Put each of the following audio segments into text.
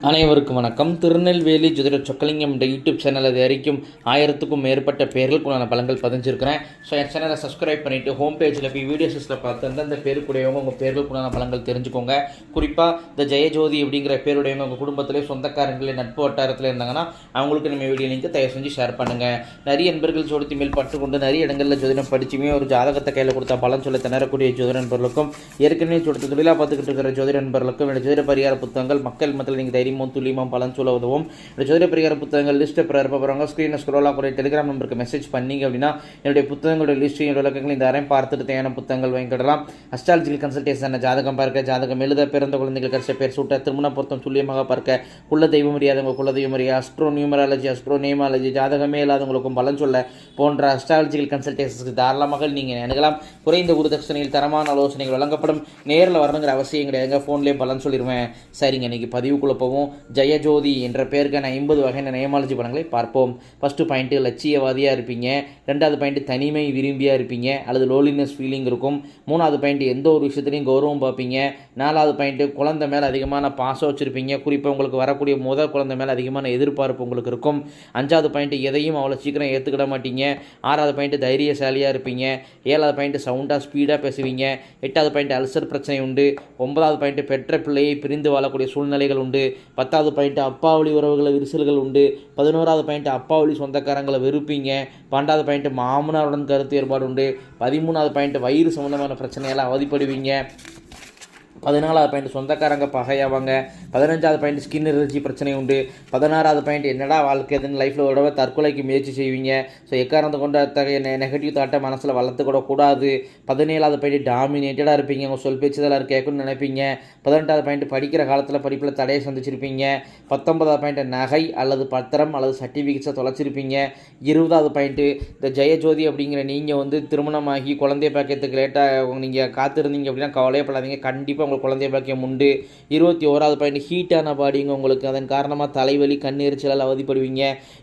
அனைவருக்கும் வணக்கம். திருநெல்வேலி ஜோதிட சொக்கலிங்கம் இந்த யூடியூப் சேனல் அது வரைக்கும் ஆயிரத்துக்கும் மேற்பட்ட பேர்களுக்குண்டான பலங்கள் பதிஞ்சிருக்கிறேன். ஸோ என் சேனலை சப்ஸ்கிரைப் பண்ணிவிட்டு ஹோம் பேஜில் போய் வீடியோஸில் பார்த்து அந்தந்த பேருக்குடையவங்க உங்கள் பேர்களுக்குள்ளான பலங்கள் தெரிஞ்சுக்கோங்க. குறிப்பாக இந்த ஜெயஜோதி அப்படிங்கிற பேருடையவங்க உங்கள் குடும்பத்திலே சொந்தக்காரங்களே நட்பு வட்டாரத்தில் இருந்தாங்கன்னா அவங்களுக்கு நம்ம வீடியோ லிங்க் தயவு செஞ்சு ஷேர் பண்ணுங்கள் நிறைய நண்பர்கள் ஜோதித்து மேல் பட்டுக்கொண்டு நிறைய இடங்களில் ஜோதிடம் படிச்சுமே ஒரு ஜாதகத்தை கையில் கொடுத்தா பலன் சொல்ல திணறக்கூடிய ஜோதிட நண்பர்களுக்கும் ஏற்கனவே ஜோதித்து தொழிலாக பார்த்துக்கிட்டு இருக்கிற ஜோதிட நண்பர்களுக்கும் என்னோட ஜோதிட பரிகார புத்தகங்கள் மக்கள் மத்தியில் நீங்கள் தெரியுமோ துல்லியமாக பலன் சொல்ல உதவும். இந்த ஜோதிட பரிகார புத்தகங்கள் லிஸ்ட்டை பிறப்ப போகிறவங்க ஸ்க்ரீனை ஸ்க்ரோலாக கூட டெலிகிராம் நம்பருக்கு மெசேஜ் பண்ணீங்க அப்படின்னா என்னுடைய புத்தகங்களுடைய லிஸ்ட் என்னோட விளக்கங்கள் இந்த அரையும் பார்த்துட்டு தேவையான புத்தகங்கள் வாங்கிக்கிடலாம் அஸ்ட்ராலஜிக்கல் கன்சல்டேஷன் ஜாதகம் பார்க்க ஜாதகம் எழுத பிறந்த குழந்தைகள் கடைசி பேர் சூட்ட திருமண பொருத்தம் துல்லியமாக பார்க்க குல தெய்வம் அறியாதவங்க குல தெய்வம் அறிய அஸ்ட்ரோ நியூமராலஜி அஸ்ட்ரோ நேமாலஜி ஜாதகமே இல்லாதவங்களுக்கும் பலன் சொல்ல போன்ற அஸ்ட்ராலஜிக்கல் கன்சல்டேஷன்ஸ்க்கு தாராளமாக நீங்கள் எனக்கலாம் குறைந்த குருதட்சணையில் தரமான ஆலோசனைகள் வழங்கப்படும். நேரில் வரணுங்கிற அவசியம் கிடையாதுங்க. ஃபோன்லேயே பலன் சொல்லிடுவேன் சரிங்க இன்னைக்கு பதிவுக்குள்ளே போவோம். ஜெயஜோதி என்ற பேருக்கான ஐம்பது வகையான நயமாலஜி படங்களை பார்ப்போம். ஃபஸ்ட்டு பாயிண்ட்டு லட்சியவாதியாக இருப்பீங்க. ரெண்டாவது பாயிண்ட் தனிமை விரும்பியாக இருப்பீங்க. அல்லது லோலினஸ் ஃபீலிங் இருக்கும். மூணாவது பாயிண்ட் எந்த ஒரு விஷயத்துலையும் கௌரவம் பார்ப்பீங்க. நாலாவது பாயிண்ட்டு குழந்தை மேலே அதிகமான பாசம் வச்சுருப்பீங்க. குறிப்பாக உங்களுக்கு வரக்கூடிய முதல் குழந்தை மேலே அதிகமான எதிர்பார்ப்பு உங்களுக்கு இருக்கும். அஞ்சாவது பாயிண்ட் எதையும் அவ்வளோ சீக்கிரம் ஏற்றுக்கிட மாட்டீங்க. ஆறாவது பாயிண்ட் தைரியசாலியாக இருப்பீங்க. ஏழாவது பாயிண்ட் சவுண்டாக ஸ்பீடாக பேசுவீங்க. எட்டாவது பாயிண்ட் அல்சர் பிரச்சனை உண்டு. ஒன்பதாவது பாயிண்ட் பெற்ற பிள்ளையை பிரிந்து வாழக்கூடிய சூழ்நிலைகள் உண்டு. பத்தாவது பாயிண்ட் அப்பாவளி உறவுகளை விரிசல்கள் உண்டு. பதினோராவது பாயிண்ட் அப்பாவளி சொந்தக்காரங்களை வெறுப்பீங்க. பன்னெண்டாவது பாயிண்ட் மாமனாருடன் கருத்து ஏற்பாடு உண்டு. பதிமூணாவது பாயிண்ட் வயிறு சம்மந்தமான பிரச்சனையெல்லாம் அவதிப்படுவீங்க. பதினாலாவது பாயிண்ட் சொந்தக்காரங்க பகையாவாங்க பதினஞ்சாவது பாயிண்ட் ஸ்கின் எலர்ஜி பிரச்சனை உண்டு. பதினாறாவது பாயிண்ட் என்னடா வாழ்க்கை எதுன்னு லைஃப்பில் ஒரு தற்கொலைக்கு முயற்சி செய்வீங்க. ஸோ எக்காரணத்தை கொண்ட அத்தகைய நெகட்டிவ் தாட்டை மனசில் வளர்த்துக்கூட கூடாது. பதினேழாவது பாயிண்ட் டாமினேட்டடாக இருப்பீங்க. உங்கள் சொல் பேச்சு தான் கேட்கணும்னு நினைப்பீங்க. பதினெட்டாவது பாயிண்ட் படிக்கிற காலத்தில் படிப்பில் தடையை சந்திச்சிருப்பீங்க. பத்தொன்பதாவது பாயிண்ட் நகை அல்லது பத்திரம் அல்லது சர்டிஃபிகேட்ஸை தொலைச்சிருப்பீங்க. இருபதாவது பாயிண்ட்டு இந்த ஜெயஜோதி அப்படிங்கிற நீங்கள் வந்து திருமணமாகி குழந்தைய பார்க்கறதுக்கு லேட்டாக நீங்கள் காத்திருந்தீங்க அப்படின்னா கவலையப்படாதீங்க. கண்டிப்பாக உங்களுக்கு குழந்தை பாக்கியம் உண்டு. இருபத்தி ஓராவது பாயிண்ட் ஹீட்டான பாடிங்க உங்களுக்கு. அதன் காரணமாக தலைவலி கண்ணெரிச்சலால் அவதிப்படுவீங்க.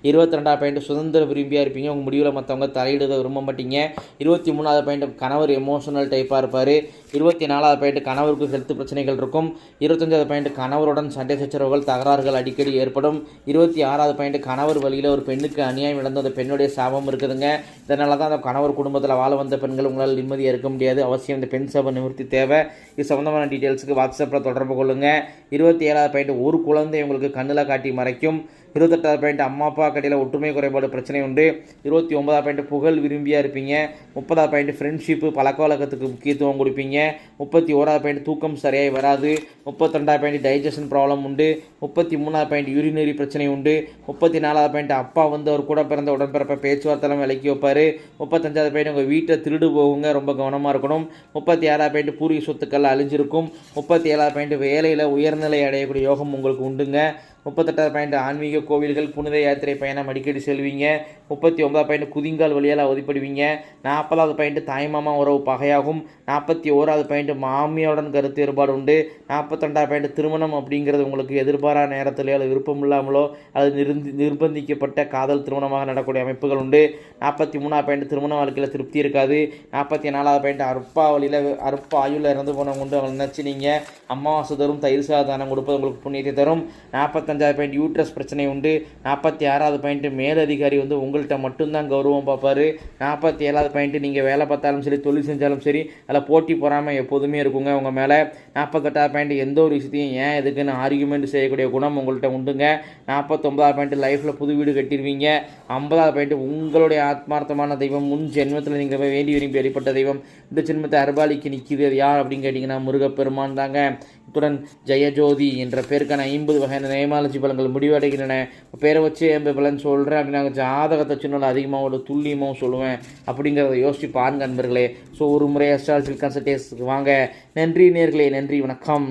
இருபத்தி ரெண்டாவது பாயிண்ட் சுதந்திர விரும்பியாக இருப்பீங்க. உங்கள் முடிவில் மற்றவங்க தலையிடுத விரும்ப மாட்டீங்க. இருபத்தி மூணாவது பாயிண்ட் கணவர் எமோஷனல் டைப்பாக இருப்பார். இருபத்தி நாலாவது பாயிண்ட் கணவருக்கு ஹெல்த் பிரச்சனைகள் இருக்கும். இருபத்தஞ்சாவது பாயிண்ட் கணவருடன் சண்டை சச்சரவுகள் தகராறுகள் அடிக்கடி ஏற்படும். இருபத்தி ஆறாவது பாயிண்ட் கணவர் வழியில் ஒரு பெண்ணுக்கு அநியாயம் இழந்த அந்த பெண்ணுடைய சாபம் இருக்குதுங்க. இதனால தான் அந்த கணவர் குடும்பத்தில் வாழ வந்த பெண்கள் உங்களால் நிம்மதியாக இருக்க முடியாது. அவசியம் இந்த பெண் சாபம் நிவர்த்தி தேவை. இது சம்மந்தமான டீட்டெயில்ஸுக்கு வாட்ஸ்அப்பில் தொடர்பு கொள்ளுங்கள் இருபத்தி ஏழாவது பாயிண்ட் ஒரு குழந்தை உங்களுக்கு கண்ணில் காட்டி மறைக்கும். இருபத்தெட்டாவது பாயிண்ட் அம்மா அப்பா கடையில் ஒற்றுமை குறைபாடு பிரச்சனை உண்டு. இருபத்தி ஒன்பதாவது பாயிண்ட் புகழ் விரும்பியாக இருப்பீங்க. முப்பதாவது பாயிண்ட் ஃப்ரெண்ட்ஷிப்பு பழக்க வழக்கத்துக்கு முக்கியத்துவம் கொடுப்பீங்க. முப்பத்தி ஓராவது பாயிண்ட் தூக்கம் சரியாக வராது. முப்பத்தி ரெண்டாவது பாயிண்ட் டைஜஷன் ப்ராப்ளம் உண்டு. முப்பத்தி மூணாவது பாயிண்ட் யூரினரி பிரச்சனை உண்டு. முப்பத்தி நாலாவது பாயிண்ட் அப்பா வந்து அவர் கூட பிறந்த உடன்பிறப்ப பேச்சுவார்த்தைலாம் விலக்கி வைப்பார். முப்பத்தஞ்சாவது பாயிண்ட் உங்கள் வீட்டை திருடு போகுங்க. ரொம்ப கவனமாக இருக்கணும். முப்பத்தி ஆறாவது பாயிண்ட் பூர்வீக சொத்துக்கள் அழிஞ்சிருக்கும். முப்பத்தி ஏழாவது பாயிண்ட் வேலையில் உயர்நிலை அடையக்கூடிய யோகம் உங்களுக்கு உண்டுங்க. முப்பத்தெட்டாவது பாயிண்ட் ஆன்மீக கோவில்கள் புனித யாத்திரை பயணம் அடிக்கடி செல்வீங்க. முப்பத்தி ஒன்பதாவது பாயிண்ட் குதிங்கால் வழியால் அவதிப்படுவீங்க. நாற்பதாவது பாயிண்ட் தாய்மாமா உறவு பகையாகும். நாற்பத்தி ஓராவது பாயிண்ட் மாமியாருடன் கருத்து வேறுபாடு உண்டு. நாற்பத்தெண்டாவது பாயிண்ட் திருமணம் அப்படிங்கிறது உங்களுக்கு எதிர்பாரா நேரத்தில் அல்லது விருப்பம் இல்லாமலோ அது நிர்ந்தி நிர்பந்திக்கப்பட்ட காதல் திருமணமாக நடக்கூடிய அமைப்புகள் உண்டு. நாற்பத்தி மூணாவது பாயிண்ட் திருமண வாழ்க்கையில் திருப்தி இருக்காது. நாற்பத்தி நாலாவது பாயிண்ட் அற்பா வழியில் அற்ப ஆயுளில் இறந்து போனவங்க உண்டு. அவங்க நினச்சி நீங்கள் அமாவாசை தரும் தயிர் சாதானம் கொடுப்பது உங்களுக்கு புண்ணியத்தை தரும். நாற்பத்தஞ்சாவது பாயிண்ட் யூட்ரஸ் பிரச்சனை உண்டு. நாற்பத்தி ஆறாவது பாயிண்ட்டு மேலதிகாரி வந்து உங்கள்கிட்ட மட்டும்தான் கௌரவம் பார்ப்பார். நாற்பத்தி ஏழாவது பாயிண்ட்டு நீங்கள் வேலை பார்த்தாலும் சரி தொழில் செஞ்சாலும் சரி அதில் போட்டி போகாமல் எப்போதுமே இருக்குங்க உங்கள் மேலே. நாற்பத்தெட்டாவது பாயிண்ட் எந்த ஒரு விஷயத்தையும் ஏன் எதுக்குன்னு ஆர்குமெண்ட் செய்யக்கூடிய குணம் உங்கள்கிட்ட உண்டுங்க. நாற்பத்தொம்பதாவது பாயிண்ட் லைஃப்பில் புது வீடு கட்டிடுவீங்க ஐம்பதாவது பாயிண்ட் உங்களுடைய ஆத்மார்த்தமான தெய்வம் முன் ஜென்மத்தில் நீங்கள் வேண்டி விரும்பி வெளிப்பட்ட தெய்வம். இந்த ஜென்மத்தை அர்பாலிக்கு நிற்கிது யார் அப்படின்னு கேட்டிங்கன்னா முருகப்பெருமான் தாங்க. இத்துடன் ஜெயஜோதி என்ற பேருக்கான ஐம்பது வகையான நேமாலஜி பலன்கள் முடிவடைகின்றன. பேரை வச்சு என் பலன் சொல்கிறேன் அப்படின்னா ஜாதகத்தை சின்ன அதிகமாக ஒரு துல்லியமாகவும் சொல்லுவேன் அப்படிங்கிறத யோசிச்சு பாருங்க நண்பர்களே. ஸோ ஒரு முறை அஸ்ட்ராலஜிக்கல் கன்சல்டேஷனுக்கு வாங்க. நன்றி நேர்களே நன்றி வணக்கம்.